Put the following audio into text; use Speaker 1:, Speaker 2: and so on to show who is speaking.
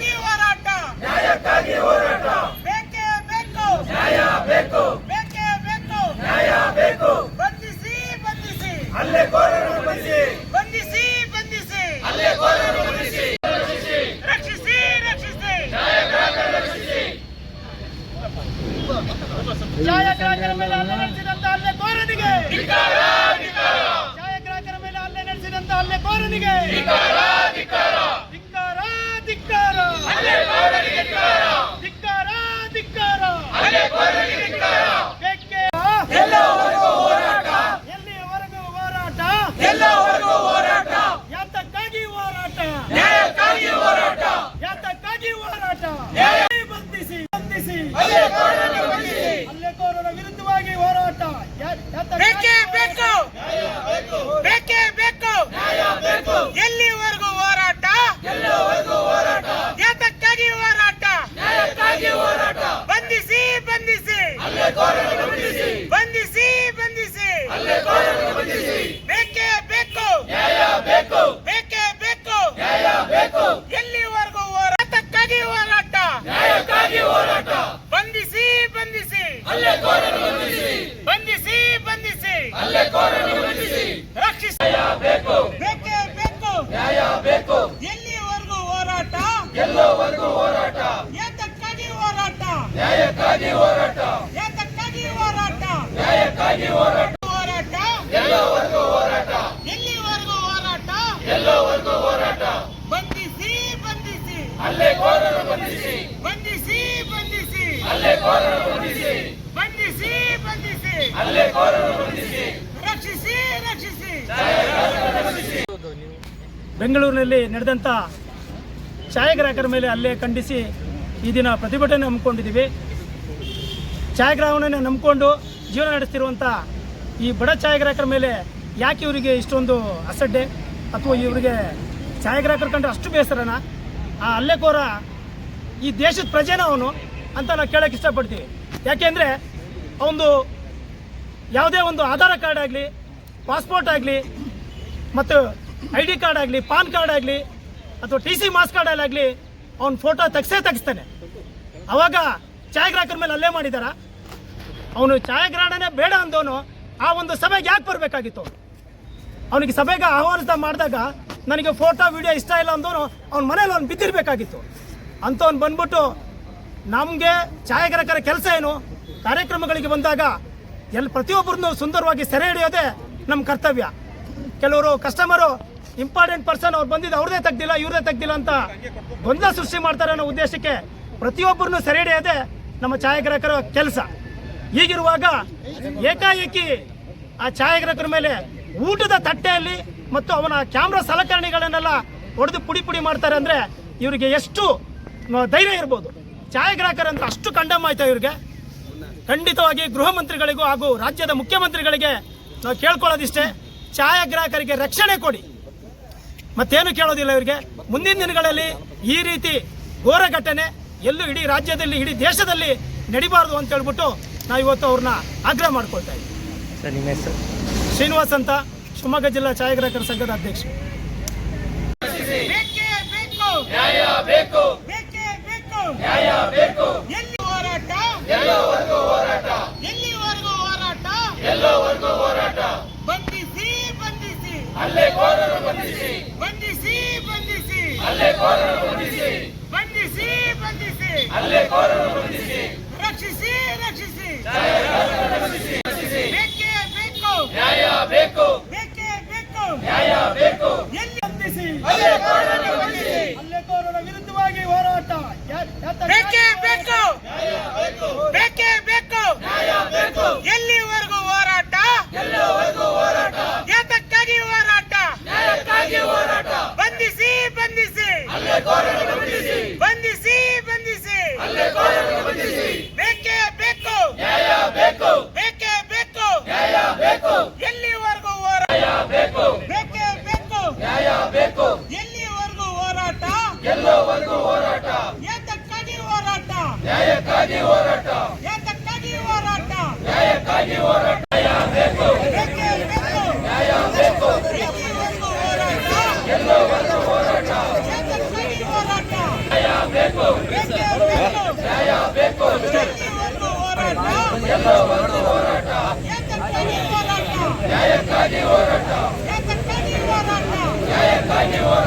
Speaker 1: ನ್ಯಾಯಕ್ಕಾಗಿ ಹೋರಾಟ
Speaker 2: ನ್ಯಾಯಕ್ಕಾಗಿ ಹೋರಾಟ
Speaker 1: ಬೇಕೇ ಬೇಕು
Speaker 2: ನ್ಯಾಯ ಬೇಕು
Speaker 1: ಬೇಕೇ ಬೇಕು
Speaker 2: ನ್ಯಾಯ ಬೇಕು
Speaker 1: ಬಂಧಿಸಿ ಬಂಧಿಸಿ
Speaker 2: ಹಲ್ಲೆಕೋರರನ್ನು ಬಂಧಿಸಿ
Speaker 1: ಬಂಧಿಸಿ ಬಂಧಿಸಿ
Speaker 2: ಹಲ್ಲೆಕೋರರನ್ನು ಬಂಧಿಸಿ
Speaker 1: ರಕ್ಷಿಸಿ ರಕ್ಷಿಸಿ ಛಾಯಾಗ್ರಾಹಕರ ಮೇಲೆ ಹಲ್ಲೆ ನಡೆಸಿದಂತ ಹಲ್ಲೆಕೋರನಿಗೆ ಛಾಯಾಗ್ರಾಹಕರ ಮೇಲೆ ಹಲ್ಲೆ ನಡೆಸಿದಂತ ಹಲ್ಲೆಕೋರನಿಗೆ ಧಿಕ್ಕಾರ ಧಿಕ್ಕಾರ ಧಿಕ್ಕಾರ ಧಿಕ್ಕಾರ ಬೇಕೇ
Speaker 2: ಎಲ್ಲವರೆಗೂ ಹೋರಾಟ
Speaker 1: ಎಲ್ಲಿಯವರೆಗೂ ಹೋರಾಟ
Speaker 2: ಎಲ್ಲವರೆಗೂ ಹೋರಾಟ
Speaker 1: ಯಾತಕ್ಕಾಗಿ ಹೋರಾಟ
Speaker 2: ನ್ಯಾಯಕ್ಕಾಗಿ ಹೋರಾಟ
Speaker 1: ಯಾತಕ್ಕಾಗಿ ಹೋರಾಟ
Speaker 2: ನ್ಯಾಯ
Speaker 1: ಬಂಧಿಸಿ ಬಂಧಿಸಿ
Speaker 2: ಹಲ್ಲೆಕೋರರನ್ನು ಬಂಧಿಸಿ
Speaker 1: ಹಲ್ಲೆಕೋರರ ವಿರುದ್ಧವಾಗಿ ಹೋರಾಟ. ಬೇಕೇ ಬೇಕು. ಬೇಕೇ. ಬೇಕು. ಎಲ್ಲಿವರೆಗೂ ಹೋರಾಟ
Speaker 2: ಎಲ್ಲವರೆಗೂ ಹೋರಾಟ
Speaker 1: ಯಾತಕ್ಕಾಗಿ ಹೋರಾಟ
Speaker 2: ನ್ಯಾಯಕ್ಕಾಗಿ ಹೋರಾಟ
Speaker 1: ಬಂಧಿಸಿ ಬಂಧಿಸಿ
Speaker 2: ಹಲ್ಲೆಕೋರರನ್ನು ಬಂಧಿಸಿ
Speaker 1: ಬಂಧಿಸಿ ಬಂಧಿಸಿ
Speaker 2: ಹಲ್ಲೆಕೋರರನ್ನು ಬಂಧಿಸಿ
Speaker 1: ಬೇಕೇ ಬೇಕು
Speaker 2: ನ್ಯಾಯ ಬೇಕು
Speaker 1: ಬೇಕೇ ಬೇಕು
Speaker 2: ನ್ಯಾಯ ಬೇಕು
Speaker 1: ಎಲ್ಲಿವರೆಗೂ ಹೋರಾಟಕ್ಕಾಗಿ ಹೋರಾಟ
Speaker 2: ನ್ಯಾಯಕ್ಕಾಗಿ ಹೋರಾಟ
Speaker 1: ಬಂಧಿಸಿ ಬಂಧಿಸಿ
Speaker 2: ಹಲ್ಲೆಕೋರರನ್ನು ಬಂಧಿಸಿ
Speaker 1: ಬಂಧಿಸಿ ಬಂಧಿಸಿ
Speaker 2: ಹಲ್ಲೆಕೋರರನ್ನು ಬಂಧಿಸಿ
Speaker 1: ರಕ್ಷಿಸಿ
Speaker 2: ನ್ಯಾಯ ಬೇಕು
Speaker 1: ಬೇಕೇ ಬೇಕು
Speaker 2: ನ್ಯಾಯ ಬೇಕು
Speaker 1: ಎಲ್ಲಿವರೆಗೂ ಹೋರಾಟ
Speaker 2: ಎಲ್ಲವರೆಗೂ ಹೋರಾಟ
Speaker 1: ಯಾತಕ್ಕಾಗಿ ಹೋರಾಟ
Speaker 2: ನ್ಯಾಯಕ್ಕಾಗಿ ಹೋರಾಟ.
Speaker 1: ಯಾತಕ್ಕಾಗಿ ಹೋರಾಟ.
Speaker 2: ನ್ಯಾಯಕ್ಕಾಗಿ ಹೋರಾಟ.
Speaker 1: ಹೋರಾಟ.
Speaker 2: ಎಲ್ಲವರೆಗೂ ಹೋರಾಟ.
Speaker 1: ಎಲ್ಲಿವರೆಗೂ ಹೋರಾಟ?
Speaker 2: ಎಲ್ಲವರೆಗೂ ಹೋರಾಟ.
Speaker 1: ಬಂಧಿಸಿ ಬಂಧಿಸಿ.
Speaker 2: ಹಲ್ಲೆಕೋರರನ್ನು ಬಂಧಿಸಿ.
Speaker 1: ಬಂಧಿಸಿ ಬಂಧಿಸಿ.
Speaker 2: ಕೋರರು ಬಂಧಿಸಿ.
Speaker 1: ಬಂಧಿಸಿ ಬಂಧಿಸಿ.
Speaker 2: ಹಲ್ಲೆಕೋರರನ್ನು ಬಂಧಿಸಿ.
Speaker 1: ರಕ್ಷಿಸಿ ರಕ್ಷಿಸಿ.
Speaker 3: ಬೆಂಗಳೂರಿನಲ್ಲಿ ನಡೆದಂಥ ಛಾಯಾಗ್ರಾಹಕರ ಮೇಲೆ ಅಲ್ಲೇ ಖಂಡಿಸಿ ಈ ದಿನ ಪ್ರತಿಭಟನೆ ಹಮ್ಮಿಕೊಂಡಿದ್ದೀವಿ. ಛಾಯಾಗ್ರಾಹಕನನ್ನು ನಂಬಿಕೊಂಡು ಜೀವನ ನಡೆಸ್ತಿರುವಂಥ ಈ ಬಡ ಛಾಯಾಗ್ರಾಹಕರ ಮೇಲೆ ಯಾಕೆ ಇವರಿಗೆ ಇಷ್ಟೊಂದು ಅಸಡ್ಡೆ? ಅಥವಾ ಇವರಿಗೆ ಛಾಯಾಗ್ರಾಹಕರು ಕಂಡ್ರೆ ಅಷ್ಟು ಬೇಸರನ? ಆ ಹಲ್ಲೆಕೋರ ಈ ದೇಶದ ಪ್ರಜೆನ ಅವನು ಅಂತ ನಾವು ಕೇಳೋಕೆ ಇಷ್ಟಪಡ್ತೀವಿ. ಯಾಕೆಂದರೆ ಅವನು ಯಾವುದೇ ಒಂದು ಆಧಾರ ಕಾರ್ಡ್ ಆಗಲಿ, ಪಾಸ್ಪೋರ್ಟ್ ಆಗಲಿ, ಮತ್ತು ಐ ಡಿ ಕಾರ್ಡ್ ಆಗಲಿ, ಪಾನ್ ಕಾರ್ಡ್ ಆಗಲಿ, ಅಥವಾ ಟಿ ಸಿ ಮಾಸ್ ಕಾರ್ಡಲ್ಲಾಗಲಿ ಅವ್ನ ಫೋಟೋ ತೆಗ್ಸೇ ತೆಗಿಸ್ತಾನೆ. ಅವಾಗ ಛಾಯಾಗ್ರಾಹಕರ ಮೇಲೆ ಅಲ್ಲೇ ಮಾಡಿದಾರ? ಅವನು ಛಾಯಾಗ್ರಹಣನೇ ಬೇಡ ಅಂದವನು ಆ ಒಂದು ಸಭೆಗೆ ಯಾಕೆ ಬರಬೇಕಾಗಿತ್ತು? ಅವನಿಗೆ ಸಭೆಗೆ ಆಹ್ವಾನಿಸ್ದ ಮಾಡಿದಾಗ ನನಗೆ ಫೋಟೋ, ವಿಡಿಯೋ ಇಷ್ಟ ಇಲ್ಲ ಅಂದವನು ಅವ್ನ ಮನೇಲಿ ಅವ್ನು ಬಿದ್ದಿರಬೇಕಾಗಿತ್ತು. ಅಂಥವ್ನು ಬಂದ್ಬಿಟ್ಟು ನಮಗೆ ಛಾಯಾಗ್ರಾಹಕರ ಕೆಲಸ ಏನು? ಕಾರ್ಯಕ್ರಮಗಳಿಗೆ ಬಂದಾಗ ಎಲ್ಲಿ ಪ್ರತಿಯೊಬ್ಬರನ್ನು ಸುಂದರವಾಗಿ ಸೆರೆ ಹಿಡಿಯೋದೇ ನಮ್ಮ ಕರ್ತವ್ಯ. ಕೆಲವರು ಕಸ್ಟಮರು ಇಂಪಾರ್ಟೆಂಟ್ ಪರ್ಸನ್ ಅವ್ರು ಬಂದಿದ್ದು ಅವ್ರದೇ ತೆಗ್ದಿಲ್ಲ, ಇವ್ರದೇ ತೆಗ್ದಿಲ್ಲ ಅಂತ ಗೊಂದಲ ಸೃಷ್ಟಿ ಮಾಡ್ತಾರೆ ಅನ್ನೋ ಉದ್ದೇಶಕ್ಕೆ ಪ್ರತಿಯೊಬ್ಬರನ್ನು ಸೆರೆ ಹಿಡಿಯೋದೇ ನಮ್ಮ ಛಾಯಾಗ್ರಾಹಕರ ಕೆಲಸ. ಹೀಗಿರುವಾಗ ಏಕಾಏಕಿ ಆ ಛಾಯಾಗ್ರಾಹಕರ ಮೇಲೆ ಊಟದ ತಟ್ಟೆಯಲ್ಲಿ ಮತ್ತು ಅವನ ಕ್ಯಾಮ್ರಾ ಸಲಕರಣೆಗಳನ್ನೆಲ್ಲ ಹೊಡೆದು ಪುಡಿ ಪುಡಿ ಮಾಡ್ತಾರೆ ಅಂದರೆ ಇವರಿಗೆ ಎಷ್ಟು ಧೈರ್ಯ ಇರ್ಬೋದು. ಛಾಯಾಗ್ರಾಹಕರಂತ ಅಷ್ಟು ಕಂಡಮ್ ಆಯ್ತಾ ಇವರಿಗೆ? ಖಂಡಿತವಾಗಿ ಗೃಹ ಮಂತ್ರಿಗಳಿಗೂ ಹಾಗೂ ರಾಜ್ಯದ ಮುಖ್ಯಮಂತ್ರಿಗಳಿಗೆ ನಾವು ಕೇಳ್ಕೊಳ್ಳೋದಿಷ್ಟೇ, ಛಾಯಾಗ್ರಾಹಕರಿಗೆ ರಕ್ಷಣೆ ಕೊಡಿ. ಮತ್ತೇನು ಕೇಳೋದಿಲ್ಲ ಇವರಿಗೆ? ಮುಂದಿನ ದಿನಗಳಲ್ಲಿ ಈ ರೀತಿ ಘೋರ ಘಟನೆ ಎಲ್ಲೂ ಇಡೀ ರಾಜ್ಯದಲ್ಲಿ, ಇಡೀ ದೇಶದಲ್ಲಿ ನಡಿಬಾರ್ದು ಅಂತ ಹೇಳ್ಬಿಟ್ಟು ನಾವು ಇವತ್ತು ಅವ್ರನ್ನ ಆಗ್ರಹ ಮಾಡ್ಕೊಳ್ತಾ ಇದ್ದೀವಿ ಶ್ರೀನಿವಾಸ್ ಅಂತ ಶಿವಮೊಗ್ಗ ಜಿಲ್ಲಾ ಛಾಯಾಗ್ರಾಹಕರ ಸಂಘದ ಅಧ್ಯಕ್ಷರು
Speaker 1: ಬೇಕೆ ಬೇಕು.
Speaker 2: ನ್ಯಾಯ
Speaker 1: ಗೆಲ್ಲುವವರೆಗೂ ಹೋರಾಟ.
Speaker 2: ಏತಕ್ಕಾಗಿ ಹೋರಾಟ?
Speaker 1: ನ್ಯಾಯಕ್ಕಾಗಿ ಹೋರಾಟ.
Speaker 2: ಏತಕ್ಕಾಗಿ ಹೋರಾಟ?
Speaker 1: ನ್ಯಾಯಕ್ಕಾಗಿ ಹೋರಾಟ.
Speaker 2: ನ್ಯಾಯ ಬೇಕು. ನ್ಯಾಯ ಬೇಕು. ಗೆಲ್ಲುವವರೆಗೂ
Speaker 3: ಹೋರಾಟ. ಏತಕ್ಕಾಗಿ ಹೋರಾಟ.
Speaker 1: ನ್ಯಾಯ ಬೇಕು.
Speaker 2: ನ್ಯಾಯ ಬೇಕು.
Speaker 1: ಗೆಲ್ಲುವವರೆಗೂ ಹೋರಾಟ?
Speaker 2: ಏತಕ್ಕಾಗಿ ಹೋರಾಟ. ನ್ಯಾಯಕ್ಕಾಗಿ ಹೋರಾಟ.
Speaker 1: ಏತಕ್ಕಾಗಿ ಹೋರಾಟ?
Speaker 2: ನ್ಯಾಯಕ್ಕಾಗಿ ಹೋರಾಟ